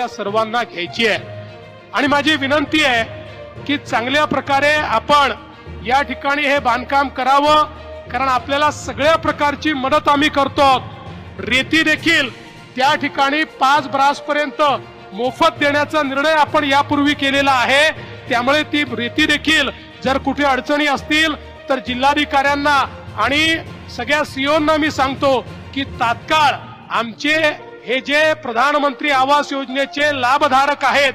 आपल्या सर्वांना घ्यायची आहे. आणि माझी विनंती आहे की चांगल्या प्रकारे आपण या ठिकाणी हे बांधकाम करावं कारण आपल्याला सगळ्या प्रकारची मदत आम्ही करतो रेती देखील त्या ठिकाणी पाच ब्रास पर्यंत मोफत देण्याचा निर्णय आपण यापूर्वी केलेला आहे. त्यामुळे ती रेती देखील जर कुठे अडचणी असतील तर जिल्हाधिकाऱ्यांना आणि सगळ्या सीओना मी सांगतो की तात्काळ आमचे हे जे प्रधानमंत्री आवास योजनेचे लाभधारक आहेत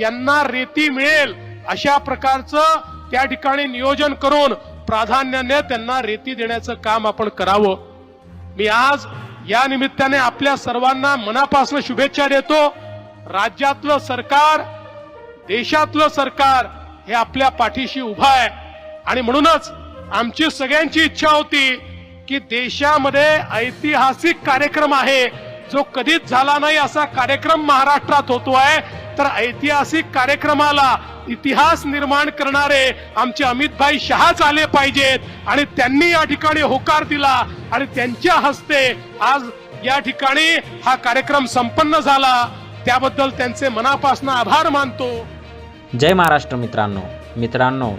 यांना रेती मिळेल अशा प्रकारचं त्या ठिकाणी नियोजन करून प्राधान्याने त्यांना रेती देण्याचं काम आपण करावं. मी आज या निमित्ताने आपल्या सर्वांना मनापासून शुभेच्छा देतो. राज्यातलं सरकार देशातलं सरकार हे आपल्या पाठीशी उभं आहे. आणि म्हणूनच आमची सगळ्यांची इच्छा होती की देशामध्ये ऐतिहासिक कार्यक्रम आहे. जो कधीच झाला नाही असा कार्यक्रम महाराष्ट्रात होतो आहे तर ऐतिहासिक कार्यक्रमाला इतिहास निर्माण करणारे आमचे अमितभाई शहाच आले पाहिजेत आणि त्यांनी या ठिकाणी होकार दिला आणि त्यांच्या हस्ते आज या ठिकाणी हा कार्यक्रम संपन्न झाला. त्याबद्दल त्यांचे मनापासून आभार मानतो. जय महाराष्ट्र मित्रांनो. मित्रांनो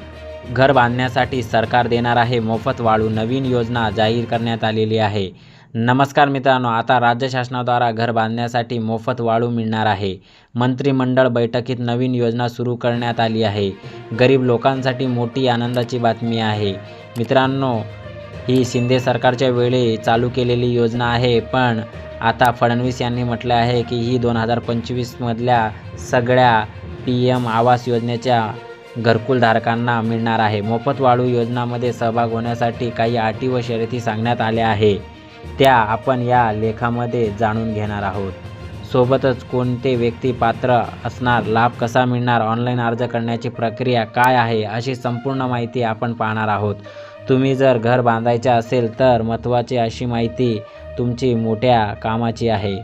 घर बांधण्यासाठी सरकार देणार आहे मोफत वाळू नवीन योजना जाहीर करण्यात आलेली आहे. नमस्कार मित्रांनो आता राज्य शासनाद्वारा घर बांधण्यासाठी मोफत वाळू मिळणार आहे. मंत्रिमंडळ बैठकीत नवीन योजना सुरू करण्यात आली आहे. गरीब लोकांसाठी मोठी आनंदाची बातमी आहे. मित्रांनो ही शिंदे सरकारच्या वेळी चालू केलेली योजना आहे पण आता फडणवीस यांनी म्हटलं आहे की ही दोन हजार पंचवीसमधल्या सगळ्या पी एम आवास योजनेच्या घरकुलधारकांना मिळणार आहे. मोफत वाळू योजनामध्ये सहभाग होण्यासाठी काही अटी व शर्यती सांगण्यात आल्या आहे. त्या आपण या लेखामध्ये जाणून घेणार आहोत. सोबतच कोणते व्यक्ती पात्र असणार लाभ कसा मिळणार ऑनलाईन अर्ज करण्याची प्रक्रिया काय आहे अशी संपूर्ण माहिती आपण पाहणार आहोत. तुम्ही जर घर बांधायचे असेल तर महत्त्वाची अशी माहिती तुमची मोठ्या कामाची आहे.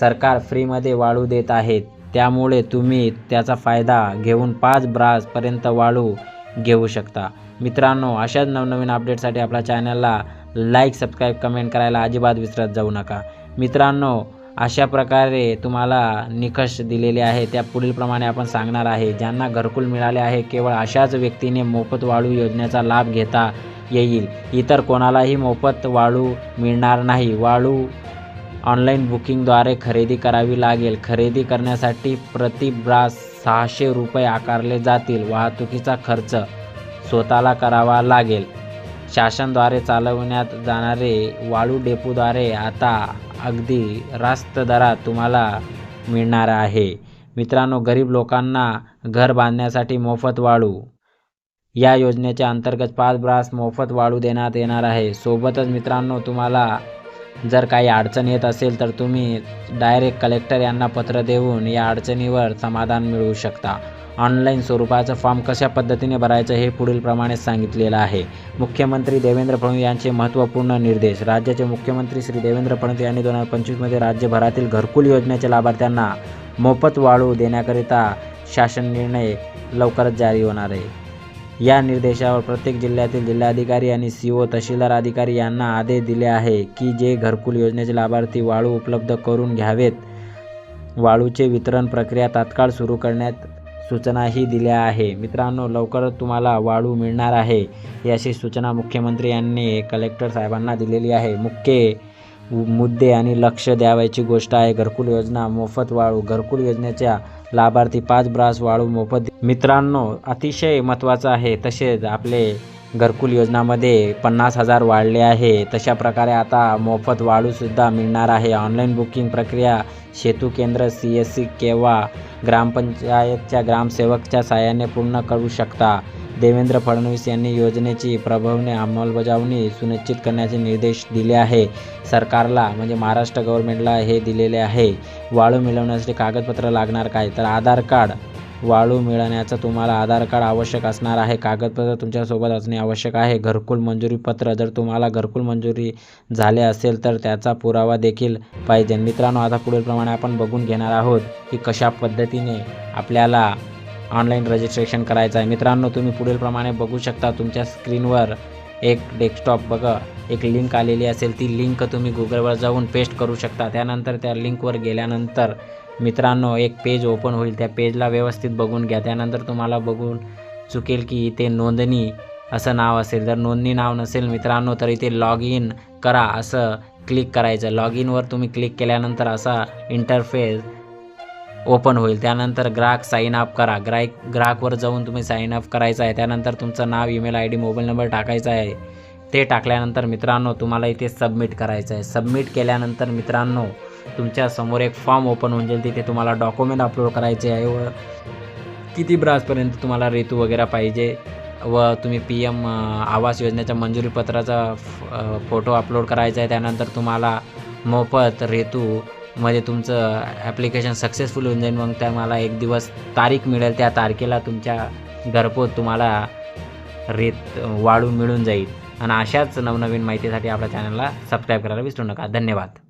सरकार फ्रीमध्ये वाळू देत आहेत. त्यामुळे तुम्ही त्याचा फायदा घेऊन पाच ब्रासपर्यंत वाळू घेऊ शकता. मित्रांनो अशाच नवनवीन अपडेटसाठी आपल्या चॅनलला लाईक सबस्क्राईब कमेंट करायला अजिबात विसरत जाऊ नका. मित्रांनो अशा प्रकारे तुम्हाला निकष दिलेले आहे त्या पुढीलप्रमाणे आपण सांगणार आहे ज्यांना घरकुल मिळाले आहे केवळ अशाच व्यक्तीने मोफत वाळू योजनेचा लाभ घेता येईल. इतर कोणालाही मोफत वाळू मिळणार नाही. वाळू ऑनलाईन बुकिंगद्वारे खरेदी करावी लागेल. खरेदी करण्यासाठी प्रतिब्रास सहाशे रुपये आकारले जातील. वाहतुकीचा खर्च स्वतःला करावा लागेल. शासनद्वारे चालवण्यात जाणारे वाळू डेपोद्वारे आता अगदी रास्त दरात तुम्हाला मिळणार आहे. मित्रांनो गरीब लोकांना घर बांधण्यासाठी मोफत वाळू. या योजनेच्या अंतर्गत पाच ब्रास मोफत वाळू देण्यात येणार आहे. सोबतच मित्रांनो तुम्हाला जर काही अडचण येत असेल तर तुम्ही डायरेक्ट कलेक्टर यांना पत्र देऊन या अडचणीवर समाधान मिळवू शकता. ऑनलाईन स्वरूपाचं फॉर्म कशा पद्धतीने भरायचं हे पुढील प्रमाणे सांगितलेलं आहे. मुख्यमंत्री देवेंद्र फडणवीस यांचे महत्त्वपूर्ण निर्देश. राज्याचे मुख्यमंत्री श्री देवेंद्र फडणवीस यांनी दोन हजार पंचवीसमध्ये राज्यभरातील घरकुल योजनेच्या लाभार्थ्यांना मोफत वाळू देण्याकरिता शासन निर्णय लवकरच जारी होणार आहे. या निर्देशावर प्रत्येक जिल्ह्यातील जिल्हाधिकारी आणि सी ओ तहसीलदार अधिकारी यांना आदेश दिले आहे की जे घरकुल योजनेचे लाभार्थी वाळू उपलब्ध करून घ्यावेत वाळूचे वितरण प्रक्रिया तात्काळ सुरू करण्यात सूचनाही दिल्या आहे. मित्रांनो लवकरच तुम्हाला वाळू मिळणार आहे याची सूचना मुख्यमंत्री यांनी कलेक्टर साहेबांना दिलेली आहे. मुख्य मुद्दे आणि लक्ष द्यावायची गोष्ट आहे घरकुल योजना मोफत वाळू घरकुल योजनेच्या लाभार्थी पाच ब्रास वाळू मोफत मित्रांनो अतिशय महत्त्वाचं आहे. तसेच आपले घरकुल योजनामध्ये पन्नास हजार वाढले आहे. तशा प्रकारे आता मोफत वाळूसुद्धा मिळणार आहे. ऑनलाईन बुकिंग प्रक्रिया सेतू केंद्र सी एस सी किंवा ग्रामपंचायतच्या ग्रामसेवकच्या साहाय्याने पूर्ण करू शकता? देवेंद्र फडणवीस यांनी योजनेची प्रभावीने अंमलबजावणी सुनिश्चित करण्याचे निर्देश दिले आहे. सरकारला म्हणजे महाराष्ट्र गव्हर्नमेंटला हे दिलेले आहे. वाळू मिळवण्यासाठी कागदपत्र लागणार काय? तर आधार कार्ड वाळू मिळण्याचा तुम्हाला आधार कार्ड आवश्यक असणार आहे. कागदपत्र तुमच्यासोबत असणे आवश्यक आहे. घरकुल मंजुरी पत्र जर तुम्हाला घरकुल मंजुरी झाले असेल तर त्याचा पुरावा देखील पाहिजे. मित्रांनो आता पुढीलप्रमाणे आपण बघून घेणार आहोत की कशा पद्धतीने आपल्याला ऑनलाईन रजिस्ट्रेशन करायचं आहे. मित्रांनो तुम्ही पुढीलप्रमाणे बघू शकता. तुमच्या स्क्रीनवर एक डेस्कटॉप बघा. एक लिंक आलेली असेल. ती लिंक तुम्ही गुगलवर जाऊन पेस्ट करू शकता. त्यानंतर त्या लिंकवर गेल्यानंतर मित्रांनो एक पेज ओपन होईल. त्या पेजला व्यवस्थित बघून घ्या. त्यानंतर तुम्हाला बघून चुकेल की इथे नोंदणी असं नाव असेल. जर नोंदणी नाव नसेल मित्रांनो तर इथे लॉग इन करा असं क्लिक करायचं. लॉग इनवर तुम्ही क्लिक केल्यानंतर असा इंटरफेस ओपन होईल. त्यानंतर ग्राहक साईन अप करा. ग्राहक ग्राहकवर जाऊन तुम्ही साईन अप करायचं आहे. त्यानंतर तुमचं नाव email I D mobile number टाकायचा आहे. ते टाकल्यानंतर मित्रांनो तुम्हाला इथे सबमिट करायचं आहे. सबमिट केल्यानंतर मित्रांनो तुमच्यासमोर एक फॉर्म ओपन होऊन जाईल तिथे तुम्हाला डॉक्युमेंट अपलोड करायचे आहे व किती ब्रासपर्यंत तुम्हाला रेतू वगैरे पाहिजे व तुम्ही पी एम आवास योजनेच्या मंजुरीपत्राचा फ- फोटो अपलोड करायचा आहे. त्यानंतर तुम्हाला मोफत रेतू मध्ये तुमचं ॲप्लिकेशन सक्सेसफुल होऊन जाईल. मग त्या एक दिवस तारीख मिळेल त्या तारखेला तुमच्या घरपोच तुम्हाला रेत वाळू मिळून जाईल. आणि अशाच नवनवीन माहितीसाठी आपल्या चॅनलला सबस्क्राईब करायला विसरू नका. धन्यवाद.